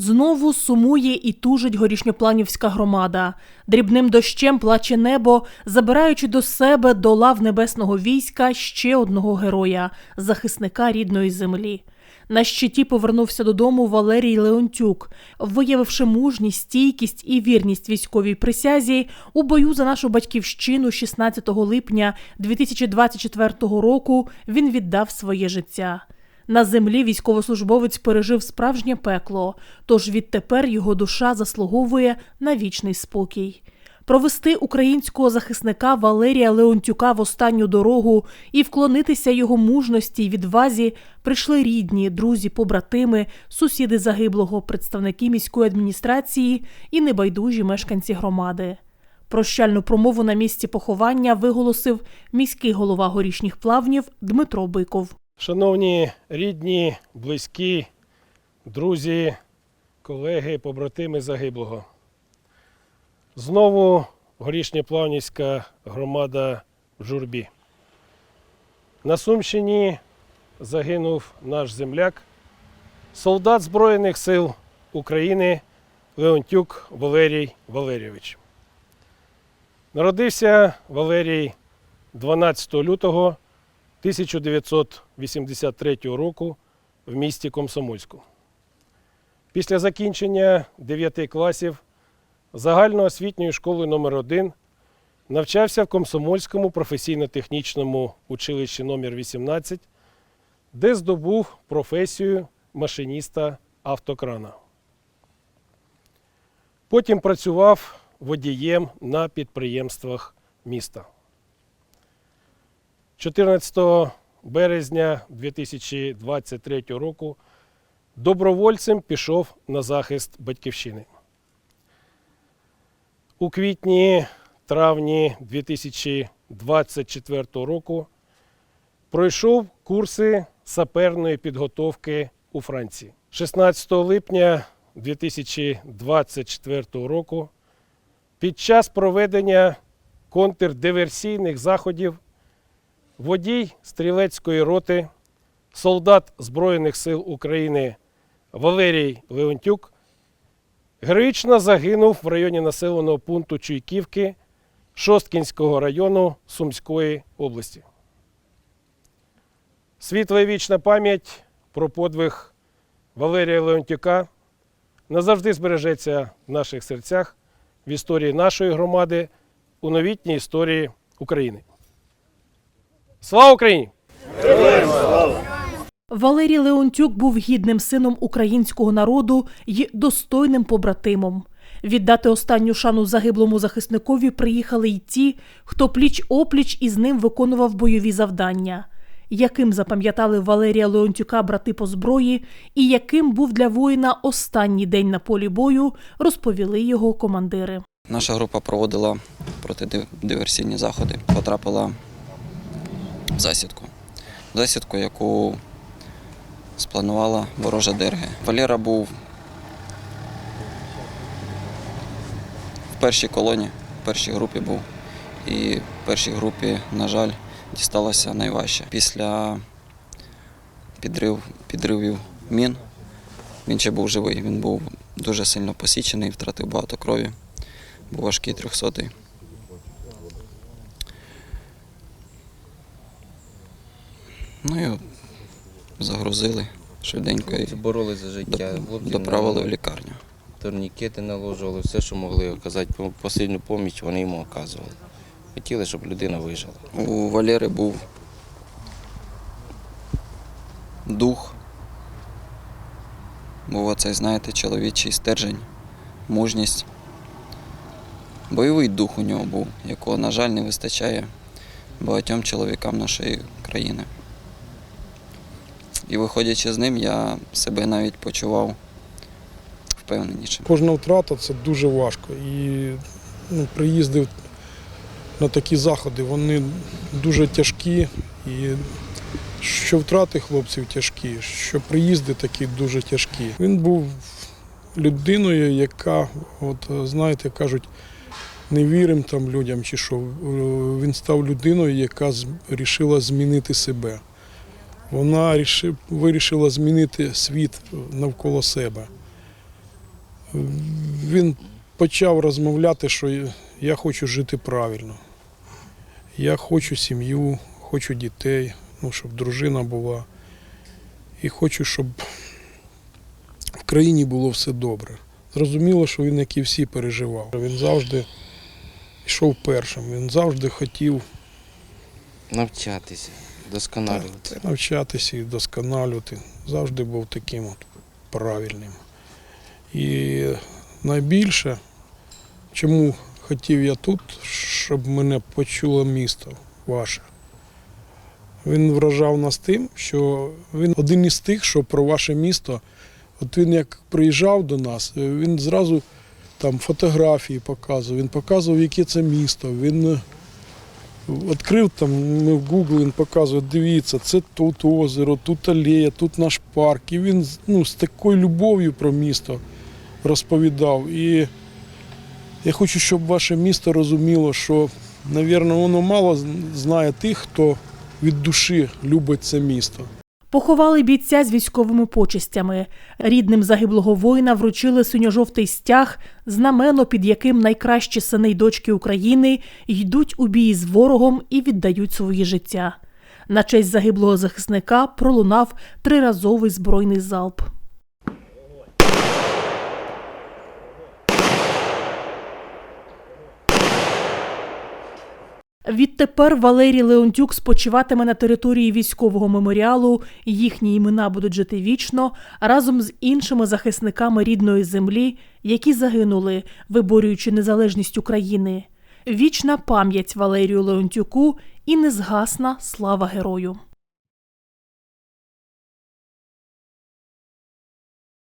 Знову сумує і тужить горішньопланівська громада. Дрібним дощем плаче небо, забираючи до себе до лав небесного війська ще одного героя, захисника рідної землі. На щиті повернувся додому Валерій Леонтюк, виявивши мужність, стійкість і вірність військовій присязі у бою за нашу батьківщину 16 липня 2024 року. Він віддав своє життя. На землі військовослужбовець пережив справжнє пекло, тож відтепер його душа заслуговує на вічний спокій. Провести українського захисника Валерія Леонтюка в останню дорогу і вклонитися його мужності й відвазі прийшли рідні, друзі, побратими, сусіди загиблого, представники міської адміністрації і небайдужі мешканці громади. Прощальну промову на місці поховання виголосив міський голова горішніх плавнів Дмитро Биков. Шановні рідні, близькі, друзі, колеги, побратими загиблого. Знову горішньоплавнівська громада в журбі. На Сумщині загинув наш земляк, солдат Збройних сил України Леонтюк Валерій Валерійович. Народився Валерій 12 лютого 1983 року в місті Комсомольську. Після закінчення 9 класів загальноосвітньої школи номер 1 навчався в Комсомольському професійно-технічному училищі номер 18 де здобув професію машиніста автокрана. Потім працював водієм на підприємствах міста. 14 березня 2023 року добровольцем пішов на захист батьківщини. У квітні травні 2024 року пройшов курси саперної підготовки у Франції. 16 липня 2024 року під час проведення контрдиверсійних заходів водій стрілецької роти, солдат Збройних сил України Валерій Леонтюк героїчно загинув в районі населеного пункту Чуйківки Шосткінського району Сумської області. Світла і вічна пам'ять про подвиг Валерія Леонтюка назавжди збережеться в наших серцях в історії нашої громади, у новітній історії України. Слава Україні! Валерій Леонтюк був гідним сином українського народу й достойним побратимом. Віддати останню шану загиблому захисникові приїхали й ті, хто пліч опліч із ним виконував бойові завдання. Яким запам'ятали Валерія Леонтюка брати по зброї, і яким був для воїна останній день на полі бою, розповіли його командири. Наша група проводила протидиверсійні заходи, потрапила засідку. Засідку, яку спланувала ворожа ДРГ. Валера був в першій колоні, в першій групі був. І в першій групі, на жаль, дісталося найважче. Після підрив, підривів мін він ще був живий. Він був дуже сильно посічений, втратив багато крові, був важкий трьохсотий. Ну і загрузили швиденько і Хлопці боролись за життя. Хлопці доправили в лікарню. турнікети наложували, все, що могли оказати посильну допомогу, вони йому оказували. Хотіли, щоб людина вижила. У Валери був дух. Був оцей, знаєте, чоловічий стержень, мужність. Бойовий дух у нього був, якого, на жаль, не вистачає багатьом чоловікам нашої країни. І виходячи з ним, я себе навіть почував впевненіше. Кожна втрата це дуже важко. І ну, приїздив на такі заходи, вони дуже тяжкі. І що втрати хлопців тяжкі, що приїзди такі дуже тяжкі. Він був людиною, яка, от знаєте, кажуть, не віримо там людям чи що. Він став людиною, яка вирішила змінити себе. Вона вирішила змінити світ навколо себе. Він почав розмовляти, що я хочу жити правильно. Я хочу сім'ю, хочу дітей, ну, щоб дружина була. І хочу, щоб в країні було все добре. Зрозуміло, що він, як і всі, переживав. Він завжди йшов першим, він завжди хотів Навчатися, досконалювати. навчатися і досконалювати. Завжди був таким от правильним. І найбільше, чому хотів я тут, щоб мене почуло місто ваше. Він вражав нас тим, що він один із тих, що про ваше місто, от він як приїжджав до нас, він зразу там фотографії показував, він показував, яке це місто. Він е, відкрив там ми в Google, він показує, дивіться, це тут озеро, тут алея, тут наш парк. І він ну, з такою любов'ю про місто розповідав. І я хочу, щоб ваше місто розуміло, що, мабуть, воно мало знає тих, хто від душі любить це місто. Поховали бійця з військовими почестями. Рідним загиблого воїна вручили синьо-жовтий стяг, знамено, під яким найкращі сини й дочки України йдуть у бій з ворогом і віддають свої життя. На честь загиблого захисника пролунав триразовий збройний залп. Відтепер Валерій Леонтюк спочиватиме на території військового меморіалу. Їхні імена будуть жити вічно разом з іншими захисниками рідної землі, які загинули, виборюючи незалежність України. Вічна пам'ять Валерію Леонтюку і незгасна слава герою.